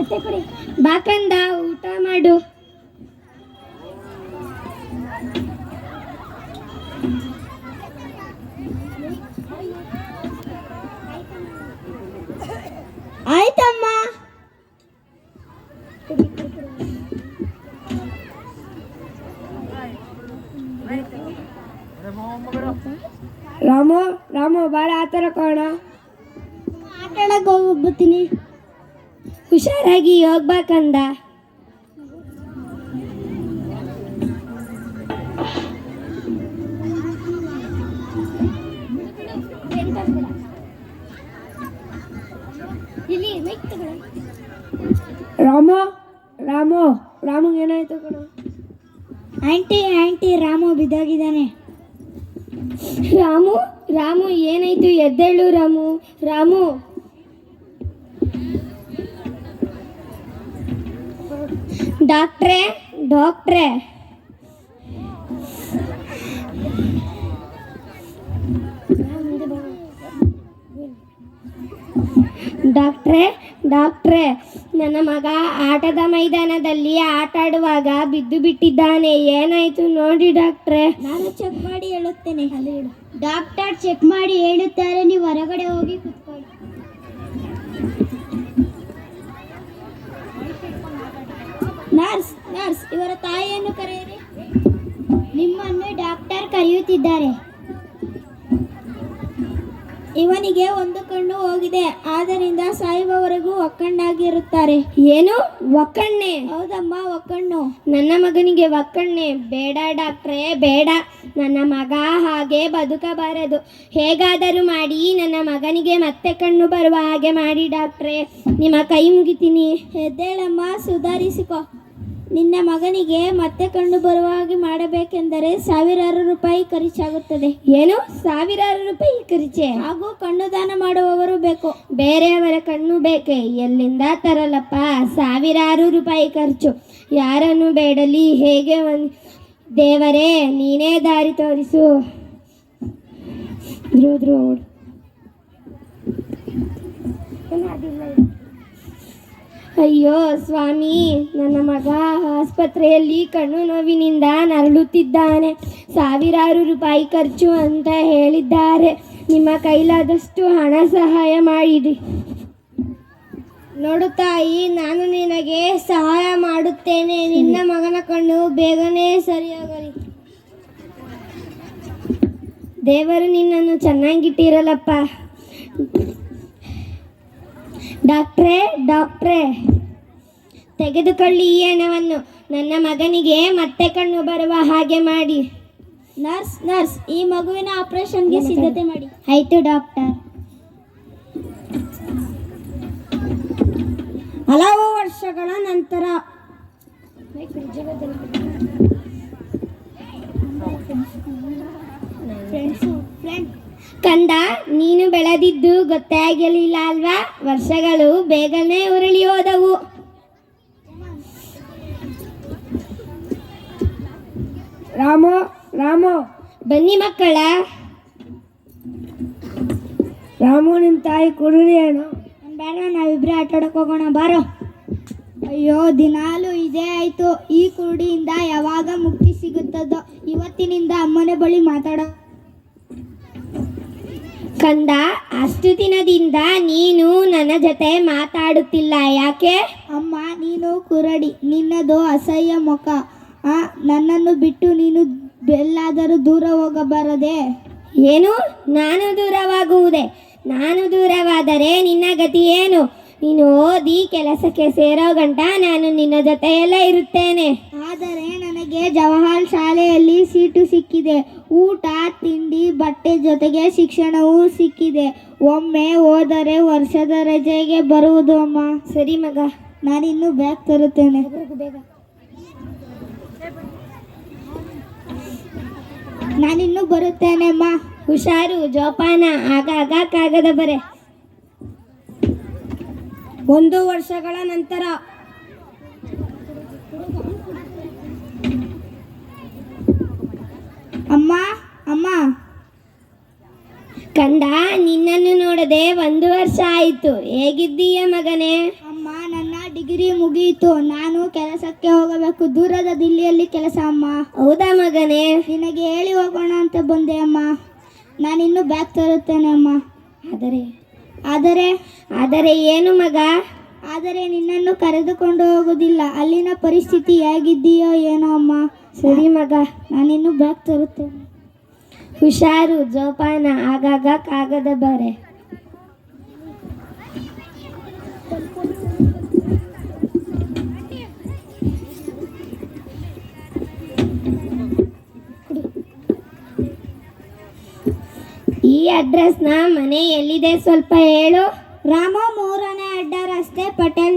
ಎತ್ತೆ ಕೊಡಿ ಬಾಕಂದ ಊಟ ಮಾಡು. ಆಯ್ತಮ್ಮ. ರಮ ರಮ ಭಾಳ ಆತರ ಕೋಣ. ಆಟ ಆಡಕ್ಕೆ ಹುಷಾರಾಗಿ ಹೋಗ್ಬೇಕಂದ ರಾಮೋ ರಾಮೋ ರಾಮು ಏನಾಯ್ತು ಕಣ ಆಂಟಿ ಆಂಟಿ ರಾಮು ಬಿದ್ದಾಗಿದ್ದಾನೆ. ರಾಮು ರಾಮು ಏನಾಯ್ತು? ಎದ್ದೇಳು ರಾಮು. ರಾಮು ಡಾಕ್ಟ್ರೇ ಡಾಕ್ಟ್ರೆ. ಡಾಕ್ಟ್ರೆ ಡಾಕ್ಟ್ರೆ. ನನ್ನ ಮಗ ಆಟದ ಮೈದಾನದಲ್ಲಿ ಆಟ ಆಡುವಾಗ ಬಿದ್ದು ಬಿಟ್ಟಿದ್ದಾನೆ. ಏನಾಯ್ತು ನೋಡಿ ಡಾಕ್ಟ್ರೇ. ನಾನು ಚೆಕ್ ಮಾಡಿ ಹೇಳುತ್ತೇನೆ. ಡಾಕ್ಟರ್ ಚೆಕ್ ಮಾಡಿ ಹೇಳುತ್ತಾರೆ. ನೀವು ಹೊರಗಡೆ ಹೋಗಿ ಕುತ್ಕೊಳ್ಳಿ. ನರ್ಸ್ ನರ್ಸ್ ಇವರ ತಾಯಿಯನ್ನು ಕರೆಯಿರಿ. ನಿಮ್ಮನ್ನು ಡಾಕ್ಟರ್ ಕರೆಯುತ್ತಿದ್ದಾರೆ. ಇವನಿಗೆ ಒಂದು ಕಣ್ಣು ಹೋಗಿದೆ. ಆದ್ದರಿಂದ ಸಾಯುವವರೆಗೂ ಒಕ್ಕಣ್ಣಾಗಿರುತ್ತಾರೆ ಏನು? ಒಕ್ಕಣ್ಣೆ? ಹೌದಮ್ಮ ಒಕ್ಕಣ್ಣು. ನನ್ನ ಮಗನಿಗೆ ಒಕ್ಕಣ್ಣೆ? ಬೇಡ ಡಾಕ್ಟ್ರೇ ಬೇಡ. ನನ್ನ ಮಗ ಹಾಗೆ ಬದುಕಬಾರದು. ಹೇಗಾದರೂ ಮಾಡಿ ನನ್ನ ಮಗನಿಗೆ ಮತ್ತೆ ಕಣ್ಣು ಬರುವ ಹಾಗೆ ಮಾಡಿ ಡಾಕ್ಟ್ರೇ. ನಿಮ್ಮ ಕೈ ಮುಗಿತೀನಿ. ಎದ್ದೇಳಮ್ಮ ಸುಧಾರಿಸಿಕೊ. ನಿನ್ನ ಮಗನಿಗೆ ಮತ್ತೆ ಕಂಡು ಬರುವ ಹಾಗೆ ಮಾಡಬೇಕೆಂದರೆ ಸಾವಿರಾರು ರೂಪಾಯಿ ಖರ್ಚಾಗುತ್ತದೆ. ಏನು? ಸಾವಿರಾರು ರೂಪಾಯಿ ಖರ್ಚೆ? ಹಾಗೂ ಕಣ್ಣು ದಾನ ಮಾಡುವವರು ಬೇಕು. ಬೇರೆಯವರ ಕಣ್ಣು ಬೇಕೆ? ಎಲ್ಲಿಂದ ತರಲಪ್ಪ? ಸಾವಿರಾರು ರೂಪಾಯಿ ಖರ್ಚು. ಯಾರನ್ನು ಬೇಡಲಿ? ಹೇಗೆ ಒಂದು ದೇವರೇ ನೀನೇ ದಾರಿ ತೋರಿಸು. ಧ್ರುವ ಧ್ರುವ. ಅಯ್ಯೋ, ಸ್ವಾಮಿ, ನನ್ನ ಮಗ ಆಸ್ಪತ್ರೆಯಲ್ಲಿ ಕಣ್ಣು ನೋವಿನಿಂದ ನರಳುತ್ತಿದ್ದಾನೆ. ಸಾವಿರಾರು ರೂಪಾಯಿ ಖರ್ಚು ಅಂತ ಹೇಳಿದ್ದಾರೆ. ನಿಮ್ಮ ಕೈಲಾದಷ್ಟು ಹಣ ಸಹಾಯ ಮಾಡಿದೆ ನೋಡು ತಾಯಿ, ನಾನು ನಿನಗೆ ಸಹಾಯ ಮಾಡುತ್ತೇನೆ. ನಿನ್ನ ಮಗನ ಕಣ್ಣು ಬೇಗನೆ ಸರಿಯಾಗಲಿ. ದೇವರು ನಿನ್ನನ್ನು ಚೆನ್ನಾಗಿಟ್ಟಿರಲಪ್ಪ. ಡಾಕ್ಟ್ರೇ ಡಾಕ್ಟ್ರೇ. ತೆಗೆದುಕೊಳ್ಳಿ ಈ ಹಣವನ್ನು. ನನ್ನ ಮಗನಿಗೆ ಮತ್ತೆ ಕಣ್ಣು ಬರುವ ಹಾಗೆ ಮಾಡಿ. ನರ್ಸ್ ನರ್ಸ್ ಈ ಮಗುವಿನ ಆಪರೇಷನ್ಗೆ ಸಿದ್ಧತೆ ಮಾಡಿ. ಆಯ್ತು ಡಾಕ್ಟರ್. ಹಲವು ವರ್ಷಗಳ ನಂತರ ಕಂದ ನೀನು ಬೆಳೆದಿದ್ದು ಗೊತ್ತೇ ಆಗಲಿಲ್ಲ ಅಲ್ವಾ? ವರ್ಷಗಳು ಬೇಗನೆ ಉರುಳಿ ಹೋದವು ರಾಮೋ ರಾಮೋ. ಬನ್ನಿ ಮಕ್ಕಳ. ರಾಮು ನಿಮ್ಮ ತಾಯಿ ಕುರುಳಿ ಏನು? ಬೇಡ ನಾವಿಬ್ರೆ ಆಟ ಆಡಕ್ ಹೋಗೋಣ ಬಾರೋ. ಅಯ್ಯೋ ದಿನಾಲು ಇದೇ ಆಯ್ತು. ಈ ಕುರುಡಿಯಿಂದ ಯಾವಾಗ ಮುಕ್ತಿ ಸಿಗುತ್ತದೋ? ಇವತ್ತಿನಿಂದ ಅಮ್ಮನ ಬಳಿ ಮಾತಾಡೋ ಕಂದ ಅಷ್ಟು ದಿನದಿಂದ ನೀನು ನನ್ನ ಜೊತೆ ಮಾತಾಡುತ್ತಿಲ್ಲ ಯಾಕೆ? ಅಮ್ಮ ನೀನು ಕುರಡಿ ನಿನ್ನದು ಅಸಹ್ಯ ಮುಖ. ಆ ನನ್ನನ್ನು ಬಿಟ್ಟು ನೀನು ಎಲ್ಲಾದರೂ ದೂರ ಹೋಗಬಾರದೆ? ಏನು? ನಾನು ದೂರವಾಗುವುದೇ? ನಾನು ದೂರವಾದರೆ ನಿನ್ನ ಗತಿ ಏನು? ನೀನು ಓದಿ ಕೆಲಸಕ್ಕೆ ಸೇರೋ ಗಂಟ ನಾನು ನಿನ್ನ ಜೊತೆಯಲ್ಲೇ ಇರುತ್ತೇನೆ. ಆದರೆ ನನಗೆ ಜವಾಹರ್ ಶಾಲೆಯಲ್ಲಿ ಸೀಟು ಸಿಕ್ಕಿದೆ. ಊಟ, ತಿಂಡಿ, ಬಟ್ಟೆ ಜೊತೆಗೆ ಶಿಕ್ಷಣವೂ ಸಿಕ್ಕಿದೆ. ಒಮ್ಮೆ ಹೋದರೆ ವರ್ಷದ ರಜೆಗೆ ಬರುವುದು ಅಮ್ಮ. ಸರಿ ಮಗ, ನಾನಿನ್ನು ಬ್ಯಾಗ್ ತರುತ್ತೇನೆ. ಬೇಗ ನಾನಿನ್ನು ಬರುತ್ತೇನೆ ಅಮ್ಮ. ಹುಷಾರು, ಜೋಪಾನ ಆಗಾಗ ಕಾಗದ ಬರೆ. ಒಂದು ವರ್ಷಗಳ ನಂತರ ಅಮ್ಮ ಅಮ್ಮ. ಕಂದ ನಿನ್ನನ್ನು ನೋಡದೆ ಒಂದು ವರ್ಷ ಆಯಿತು. ಹೇಗಿದ್ದೀಯ ಮಗನೇ? ಅಮ್ಮ ನನ್ನ ಡಿಗ್ರಿ ಮುಗಿಯಿತು ನಾನು ಕೆಲಸಕ್ಕೆ ಹೋಗಬೇಕು. ದೂರದ ದಿಲ್ಲಿಯಲ್ಲಿ ಕೆಲಸ ಅಮ್ಮ. ಹೌದಾ ಮಗನೇ? ನಿನಗೆ ಹೇಳಿ ಹೋಗೋಣ ಅಂತ ಬಂದೆ ಅಮ್ಮ. ನಾನಿನ್ನೂ ಬ್ಯಾಗ್ ತರುತ್ತೇನೆ ಅಮ್ಮ. ಆದರೆ? ಆದರೆ? ಆದರೆ ಏನು ಮಗ? ಆದರೆ ನಿನ್ನನ್ನು ಕರೆದುಕೊಂಡು ಹೋಗುವುದಿಲ್ಲ. ಅಲ್ಲಿನ ಪರಿಸ್ಥಿತಿ ಹೇಗಿದ್ದೀಯೋ ಏನೋ ಅಮ್ಮ. ಸರಿ ಮಗ, ನಾನಿನ್ನು ಬ್ಯಾಗ್ ತರುತ್ತೇನೆ. ಹುಷಾರು, ಜೋಪಾನ, ಆಗಾಗ ಕಾಗದ ಬರೆ. ಈ ಅಡ್ರೆಸ್ನ ಮನೆ ಎಲ್ಲಿದೆ ಸ್ವಲ್ಪ ಹೇಳು. ರಾಮ ಮೂರನೇ ಅಡ್ಡ ರಸ್ತೆ ಪಟೇಲ್